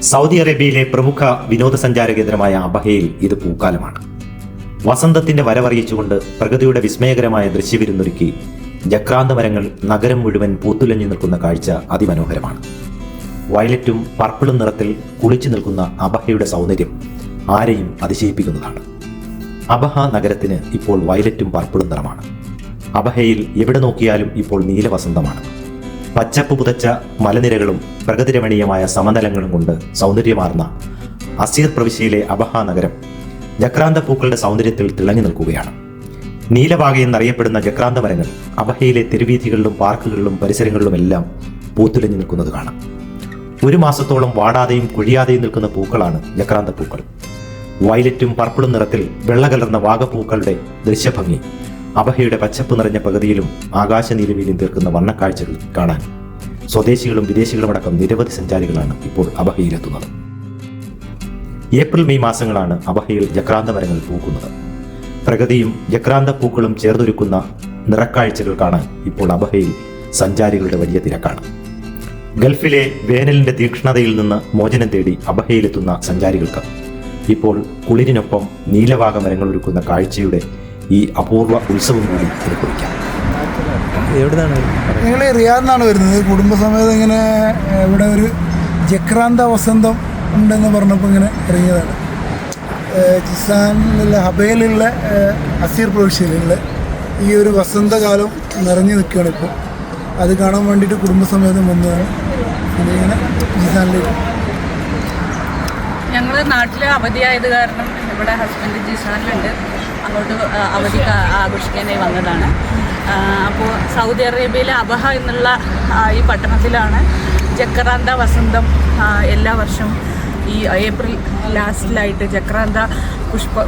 Saudi അറേബ്യയിലെ പ്രമുഖ വിനോദസഞ്ചാര കേന്ദ്രമായ അബഹയിൽ ഇത് പൂക്കാലമാണ്. വസന്തത്തിന്റെ വരവറിയിച്ചുകൊണ്ട് പ്രകൃതിയുടെ വിസ്മയകരമായ ദൃശ്യവിരുന്നൊരുക്കി ജക്രാന്ത മരങ്ങൾ നഗരം മുഴുവൻ പൂത്തുലഞ്ഞു നിൽക്കുന്ന കാഴ്ച അതിമനോഹരമാണ്. വയലറ്റും പർപ്പിളും നിറത്തിൽ കുളിച്ചു നിൽക്കുന്ന അബഹയുടെ സൗന്ദര്യം ആരെയും അതിശയിപ്പിക്കുന്നതാണ്. അബഹ നഗരത്തിന് ഇപ്പോൾ വയലറ്റും പർപ്പിളും നിറമാണ്. അബഹയിൽ എവിടെ നോക്കിയാലും ഇപ്പോൾ നീലവസന്തമാണ്. പച്ചപ്പ് പുതച്ച മലനിരകളും പ്രകൃതിരമണീയമായ സമതലങ്ങളും കൊണ്ട് സൗന്ദര്യമാർന്ന അസീർ പ്രവിശ്യയിലെ അബഹ നഗരം ജക്രാന്ത പൂക്കളുടെ സൗന്ദര്യത്തിൽ തിളങ്ങി നിൽക്കുകയാണ്. നീലവാഗ എന്നറിയപ്പെടുന്ന ജക്രാന്ത മരങ്ങൾ അബഹയിലെ തെരുവീഥികളിലും പാർക്കുകളിലും പരിസരങ്ങളിലുമെല്ലാം പൂത്തുലഞ്ഞു നിൽക്കുന്നത് കാണാം. ഒരു മാസത്തോളം വാടാതെയും കുഴിയാതെയും നിൽക്കുന്ന പൂക്കളാണ് ജക്രാന്ത പൂക്കൾ വയലറ്റും പർപ്പിളും നിറത്തിൽ വെള്ള കലർന്ന വാഗപ്പൂക്കളുടെ ദൃശ്യഭംഗി. അബഹയുടെ പച്ചപ്പ് നിറഞ്ഞ പകുതിയിലും ആകാശനീലവിയിലും തീർക്കുന്ന വർണക്കാഴ്ചകൾ കാണാൻ സ്വദേശികളും വിദേശികളുമടക്കം നിരവധി സഞ്ചാരികളാണ് ഇപ്പോൾ അബഹയിലെത്തുന്നത് ഏപ്രിൽ മെയ് മാസങ്ങളാണ് അബഹയിൽ ജക്രാന്ത മരങ്ങൾ പൂക്കുന്നത്. പ്രകൃതിയും ജക്രാന്ത പൂക്കളും ചേർന്നൊരുക്കുന്ന നിറക്കാഴ്ചകൾ കാണാൻ ഇപ്പോൾ അബഹയിൽ സഞ്ചാരികളുടെ വലിയ തിരക്കാണ്. ഗൾഫിലെ വേനലിന്റെ തീക്ഷ്ണതയിൽ നിന്ന് മോചനം തേടി അബഹയിലെത്തുന്ന സഞ്ചാരികൾക്ക് ഇപ്പോൾ കുളിരിനൊപ്പം നീലവാഗ മരങ്ങൾ ഒരുക്കുന്ന കാഴ്ചയുടെ ഈ അപൂർവ ഉത്സവമായി കൂടി നിങ്ങൾ എവിടുന്നാണ്? ഞങ്ങൾ റിയാദിനാണ് വരുന്നത്. കുടുംബസമേതം ഇങ്ങനെ ഇവിടെ ഒരു ജക്രാന്ത വസന്തം ഉണ്ടെന്ന് പറഞ്ഞപ്പോൾ ഇങ്ങനെ ഇറങ്ങിയതാണ്. ജിസാനിലെ ജിസാനിലുള്ള ഹബയിലുള്ള അസീർ പ്രവിശ്യയിലുള്ള ഈ ഒരു വസന്തകാലം നിറഞ്ഞു നിൽക്കുകയാണ് ഇപ്പോൾ അത് കാണാൻ വേണ്ടിയിട്ട് കുടുംബസമേതം വന്നതാണ്. പിന്നെ ഇങ്ങനെ ജിസാനിലേക്ക്. ഞങ്ങൾ നാട്ടിൽ അവധിയായത് കാരണം ഇവിടെ ഹസ്ബൻഡ് ജിസാനിലുണ്ട്. അങ്ങോട്ട് അവധി ആഘോഷിക്കാനായി വന്നതാണ്. അപ്പോൾ സൗദി അറേബ്യയിലെ അബഹ എന്നുള്ള ഈ പട്ടണത്തിലാണ് ജക്രാന്ത വസന്തം എല്ലാ വർഷവും ഈ ഏപ്രിൽ ലാസ്റ്റിലായിട്ട് ജക്രാന്ത പുഷ്പ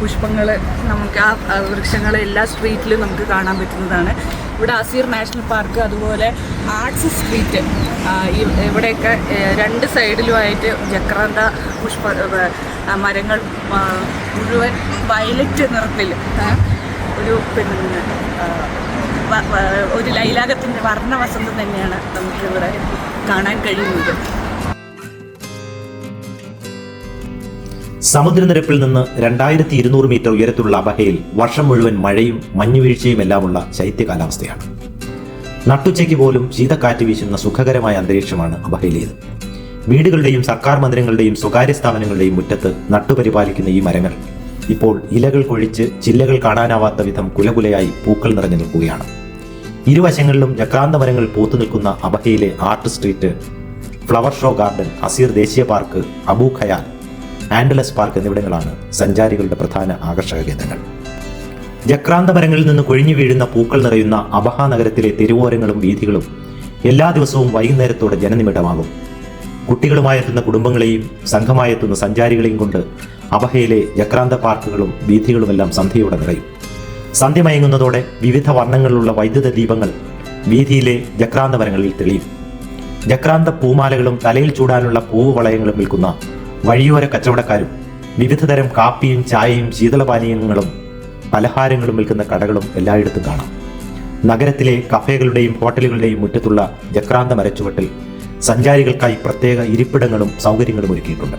പുഷ്പങ്ങൾ നമുക്ക് ആ വൃക്ഷങ്ങൾ എല്ലാ സ്ട്രീറ്റിലും നമുക്ക് കാണാൻ പറ്റുന്നതാണ്. ഇവിടെ അസീർ നാഷണൽ പാർക്ക് അതുപോലെ ആർട്സ് സ്ട്രീറ്റ് ഇവിടെയൊക്കെ രണ്ട് സൈഡിലുമായിട്ട് ജക്രാന്ത പുഷ്പ മരങ്ങൾ മുഴുവൻ വയലറ്റ് നിറത്തിൽ ഒരു പിന്നെ ഒരു ലൈലാകത്തിന്റെ വർണ വസന്തം തന്നെയാണ് നമുക്കിവിടെ കാണാൻ കഴിയുന്നത്. സമുദ്രനിരപ്പിൽ നിന്ന് രണ്ടായിരത്തി ഇരുന്നൂറ് മീറ്റർ ഉയരത്തിലുള്ള അബഹയിൽ വർഷം മുഴുവൻ മഴയും മഞ്ഞുവീഴ്ചയും എല്ലാമുള്ള ശൈത്യ കാലാവസ്ഥയാണ് നട്ടുച്ചയ്ക്ക് പോലും ശീതക്കാറ്റ് വീശുന്ന സുഖകരമായ അന്തരീക്ഷമാണ് അബഹയിലേത് വീടുകളുടെയും സർക്കാർ മന്ദിരങ്ങളുടെയും സ്വകാര്യ സ്ഥാപനങ്ങളുടെയും മുറ്റത്ത് നട്ടുപരിപാലിക്കുന്ന ഈ മരങ്ങൾ ഇപ്പോൾ ഇലകൾ കൊഴിച്ച് ചില്ലകൾ കാണാനാവാത്ത വിധം കുലകുലയായി പൂക്കൾ നിറഞ്ഞു നിൽക്കുകയാണ്. ഇരുവശങ്ങളിലും ജക്രാന്ത മരങ്ങൾ പൂത്തു നിൽക്കുന്ന അബഹയിലെ art street flower show garden Asir ദേശീയ park Abu Khayal Andalus park എന്നിവിടങ്ങളാണ് സഞ്ചാരികളുടെ പ്രധാന ആകർഷക കേന്ദ്രങ്ങൾ. ജക്രാന്ത മരങ്ങളിൽ നിന്ന് കൊഴിഞ്ഞു വീഴുന്ന പൂക്കൾ നിറയുന്ന അബഹ നഗരത്തിലെ തെരുവോരങ്ങളും വീഥികളും എല്ലാ ദിവസവും വൈകുന്നേരത്തോടെ ജനനിമിടമാകും. കുട്ടികളുമായെത്തുന്ന കുടുംബങ്ങളെയും സംഘമായെത്തുന്ന സഞ്ചാരികളെയും കൊണ്ട് അബഹയിലെ ജക്രാന്ത പാർക്കുകളും വീഥികളുമെല്ലാം സന്ധ്യയോടെ നിറയും. സന്ധ്യ മയങ്ങുന്നതോടെ വിവിധ വർണങ്ങളിലുള്ള വൈദ്യുത ദീപങ്ങൾ വീഥിയിലെ ജക്രാന്ത മരങ്ങളിൽ തെളിയും. ജക്രാന്ത പൂമാലകളും തലയിൽ ചൂടാനുള്ള പൂവ് വളയങ്ങളും വിൽക്കുന്ന വഴിയോര കച്ചവടക്കാരും വിവിധതരം കാപ്പിയും ചായയും ശീതളപാനീയങ്ങളും പലഹാരങ്ങളും വിൽക്കുന്ന കടകളും എല്ലായിടത്തും കാണാം. നഗരത്തിലെ കഫേകളുടെയും ഹോട്ടലുകളുടെയും മുറ്റത്തുള്ള ജക്രാന്ത മരച്ചുവട്ടിൽ സഞ്ചാരികൾക്കായി പ്രത്യേക ഇരിപ്പിടങ്ങളും സൗകര്യങ്ങളും ഒരുക്കിയിട്ടുണ്ട്.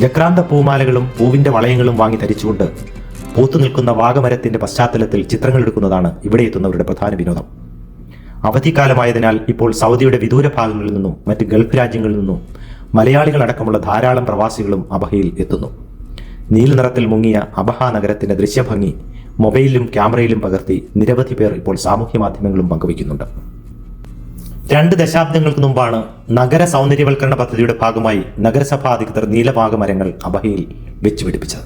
ജക്രാന്ത പൂമാലകളും പൂവിന്റെ വളയങ്ങളും വാങ്ങി ധരിച്ചുകൊണ്ട് പൂത്തു നിൽക്കുന്ന വാഗമരത്തിന്റെ പശ്ചാത്തലത്തിൽ ചിത്രങ്ങൾ എടുക്കുന്നതാണ് ഇവിടെ എത്തുന്നവരുടെ പ്രധാന വിനോദം. അവധിക്കാലമായതിനാൽ ഇപ്പോൾ സൗദിയുടെ വിദൂര ഭാഗങ്ങളിൽ നിന്നും മറ്റ് ഗൾഫ് രാജ്യങ്ങളിൽ നിന്നും മലയാളികളടക്കമുള്ള ധാരാളം പ്രവാസികളും അബഹയിൽ എത്തുന്നു. നീലനിറത്തിൽ മുങ്ങിയ അബഹ നഗരത്തിന്റെ ദൃശ്യഭംഗി മൊബൈലിലും ക്യാമറയിലും പകർത്തി നിരവധി പേർ ഇപ്പോൾ സാമൂഹ്യ മാധ്യമങ്ങളും പങ്കുവയ്ക്കുന്നുണ്ട്. രണ്ട് ദശാബ്ദങ്ങൾക്ക് മുമ്പാണ് നഗര സൗന്ദര്യവൽക്കരണ പദ്ധതിയുടെ ഭാഗമായി നഗരസഭാ അധികൃതർ നീലഭാഗ മരങ്ങൾ അബഹയിൽ വെച്ചുപിടിപ്പിച്ചത്.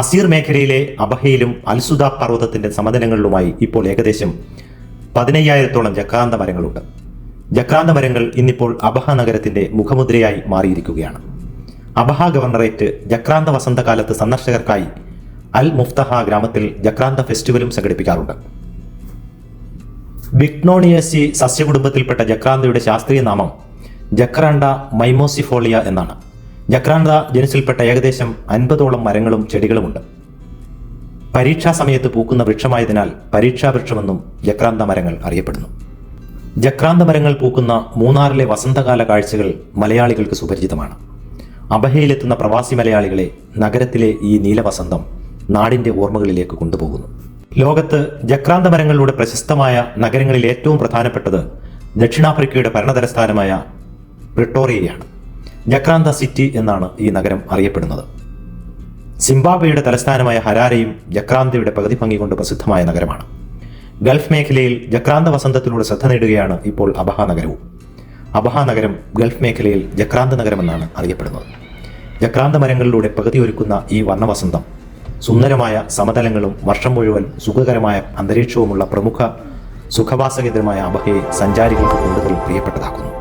അസീർ മേഖലയിലെ അബഹയിലും അൽസുദ പർവതത്തിന്റെ സമതലങ്ങളിലുമായി ഇപ്പോൾ ഏകദേശം പതിനയ്യായിരത്തോളം ജക്രാന്ത മരങ്ങളുണ്ട്. ജക്രാന്ത മരങ്ങൾ ഇന്നിപ്പോൾ അബഹ നഗരത്തിന്റെ മുഖമുദ്രയായി മാറിയിരിക്കുകയാണ്. അബഹ ഗവർണറേറ്റ് ജക്രാന്ത വസന്തകാലത്ത് സന്ദർശകർക്കായി അൽ മുഫ്തഹ ഗ്രാമത്തിൽ ജക്രാന്ത ഫെസ്റ്റിവലും സംഘടിപ്പിക്കാറുണ്ട്. വിഗ്നോണിയസി സസ്യകുടുംബത്തിൽപ്പെട്ട ജക്രാന്തയുടെ ശാസ്ത്രീയ നാമം ജക്രാണ്ട മൈമോസിഫോളിയ എന്നാണ്. ജക്രാന്ത ജനുസിൽപ്പെട്ട ഏകദേശം അൻപതോളം മരങ്ങളും ചെടികളുമുണ്ട്. പരീക്ഷാ സമയത്ത് പൂക്കുന്ന വൃക്ഷമായതിനാൽ പരീക്ഷാ വൃക്ഷമെന്നും ജക്രാന്ത മരങ്ങൾ അറിയപ്പെടുന്നു. ജക്രാന്ത മരങ്ങൾ പൂക്കുന്ന മൂന്നാറിലെ വസന്തകാല കാഴ്ചകൾ മലയാളികൾക്ക് സുപരിചിതമാണ്. അബഹയിലെത്തുന്ന പ്രവാസി മലയാളികളെ നഗരത്തിലെ ഈ നീലവസന്തം നാടിന്റെ ഓർമ്മകളിലേക്ക് കൊണ്ടുപോകുന്നു. ലോകത്ത് ജക്രാന്ത മരങ്ങളിലൂടെ പ്രശസ്തമായ നഗരങ്ങളിൽ ഏറ്റവും പ്രധാനപ്പെട്ടത് ദക്ഷിണാഫ്രിക്കയുടെ ഭരണതലസ്ഥാനമായ പ്രിട്ടോറിയയാണ്. ജക്രാന്ത സിറ്റി എന്നാണ് ഈ നഗരം അറിയപ്പെടുന്നത്. സിംബാബ്വേയുടെ തലസ്ഥാനമായ ഹരാരയും ജക്രാന്തയുടെ പകുതി ഭംഗി കൊണ്ട് പ്രസിദ്ധമായ നഗരമാണ്. ഗൾഫ് മേഖലയിൽ ജക്രാന്ത വസന്തത്തിലൂടെ ശ്രദ്ധ നേടുകയാണ് ഇപ്പോൾ അബഹ നഗരവും. അബഹ നഗരം ഗൾഫ് മേഖലയിൽ ജക്രാന്ത നഗരമെന്നാണ് അറിയപ്പെടുന്നത്. ജക്രാന്ത മരങ്ങളിലൂടെ പകുതി ഒരുക്കുന്ന ഈ വർണവസന്തം സുന്ദരമായ സമതലങ്ങളും വർഷം മുഴുവൻ സുഖകരമായ അന്തരീക്ഷവുമുള്ള പ്രമുഖ സുഖവാസകേന്ദ്രമായ അബഹയെ സഞ്ചാരികൾക്ക് കൂടുതൽ പ്രിയപ്പെട്ടതാക്കുന്നു.